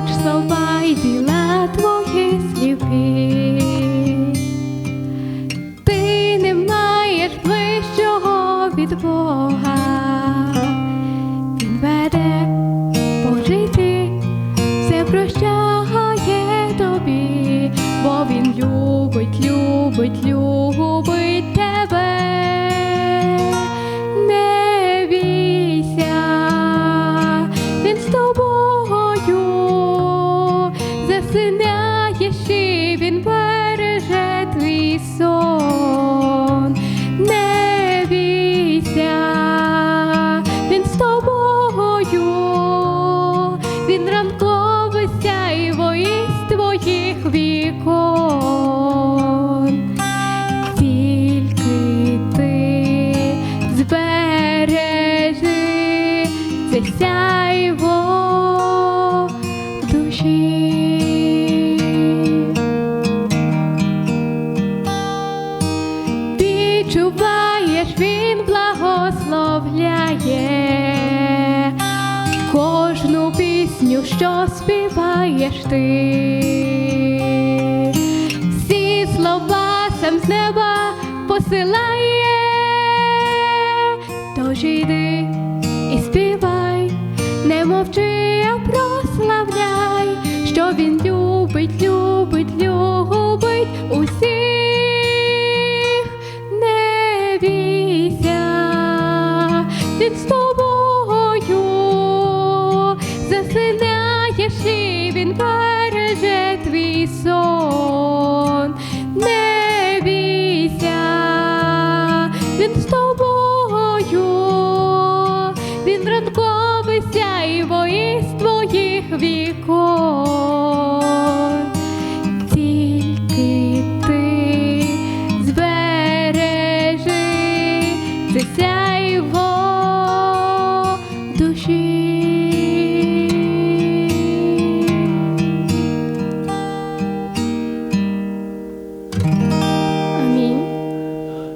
хоч слова й діла твої сліпі, ти не маєш ближчого від Бога, Він веде пожити, все прощає тобі, бо він любить, любить, любить. Засинає ще він береже твій сон. Не бійся, він з тобою, він ранкове сяйво із твоїх вікон. Тільки ти збережи це сяйво душі. Відчуваєш, він благословляє кожну пісню, що співаєш ти. Всі слова сам з неба посилає, тож іди і співай, не мовчи, а прославляй, що він любить, святкове і із твоїх віков.